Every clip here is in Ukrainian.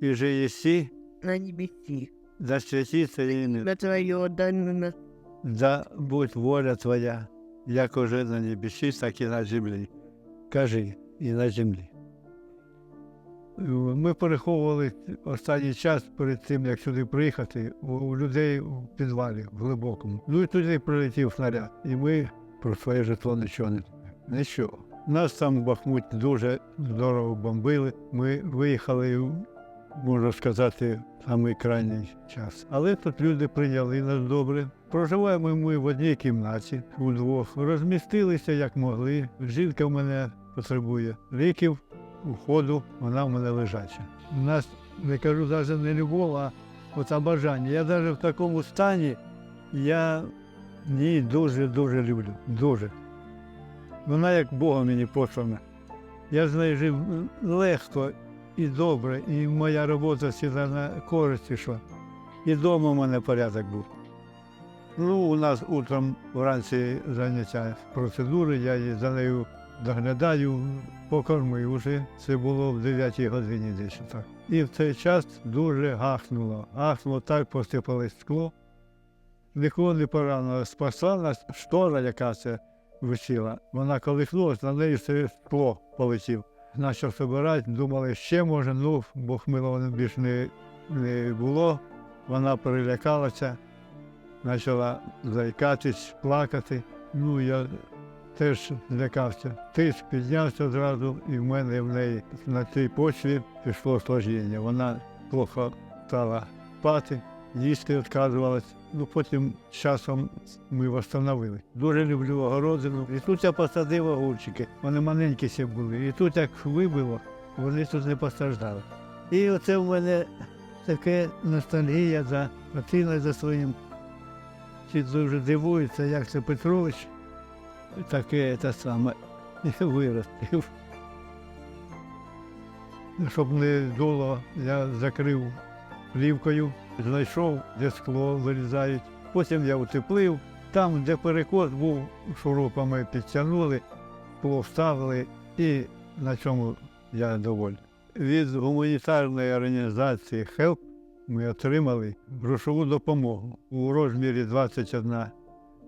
і же єсі, на небесі. да святиться ім'я, На твоє отдане да будь воля Твоя, як уже на небесі, так і на землі. Кажи, і на землі. Ми переховували останній час перед тим, як сюди приїхати, у- людей у підвалі в глибокому. Ну і туди прилетів снаряд. І ми про своє житло нічого не знаємо. Нічого. Нас там в Бахмуті дуже здорово бомбили. Ми виїхали, можна сказати, в самий крайній час. Але тут люди прийняли нас добре. Проживаємо ми в одній кімнаті удвох. Розмістилися як могли. Жінка в мене потребує ліків, уходу, вона в мене лежача. У нас, не кажу навіть не любов, а оце бажання. Я навіть в такому стані, я її дуже-дуже люблю. Дуже. Вона як Богом мені послана. Я з нею жив легко і добре, і моя робота всегда на користь йшла. І вдома в мене порядок був. Ну, у нас утром вранці заняття процедури, я за нею доглядаю, покормив вже. Це було в 9 годині десь так. І в цей час дуже гахнуло. Гахнуло так, посипалось скло. Нікого не поранило. Спасла нас штора, яка це висіла. Вона колихнулась, на неї все скло полетів. Почав збирати, думали, ще може, ну, бо хмилого більше не, не було. Вона перелякалася, почала заїкатись, плакати. Ну, я теж злякався. Тиск піднявся одразу, і в мене в неї на цій почві пішло сложення. Вона плохо стала спати, їсти відказувалась. Ну, потім часом ми встановили. Дуже люблю огородину. І тут я посадив огурчики. Вони маленькі ще були. І тут як вибило, вони тут не постраждали. І оце в мене таке ностальгія за родиною, за своїм. Всі дуже дивуються, як це Петрович таке те саме виростив. Щоб не дуло, я закрив плівкою, знайшов, де скло вирізають. Потім я утеплив. Там, де перекос був, шурупами підтягнули, скло вставили і на цьому я доволі. Від гуманітарної організації HELP ми отримали грошову допомогу у розмірі 21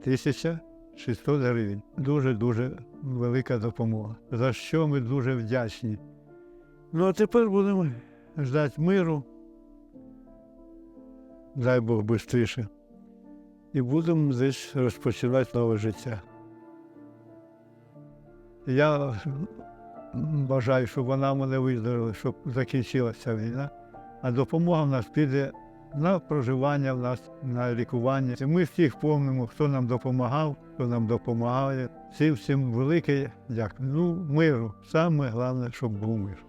тисяча 600 гривень. Дуже-дуже велика допомога, за що ми дуже вдячні. Ну а тепер будемо ждати миру. Дай Бог швидше. І будемо десь розпочинати нове життя. Я бажаю, щоб вона мене виздоровила, щоб закінчилася війна, а допомога в нас піде на проживання в нас, на лікування. І Ми всіх пам'ятаємо, хто нам допомагав, хто нам допомагає. Всім всім велике дякую. Ну, миру. Саме головне, щоб був мир.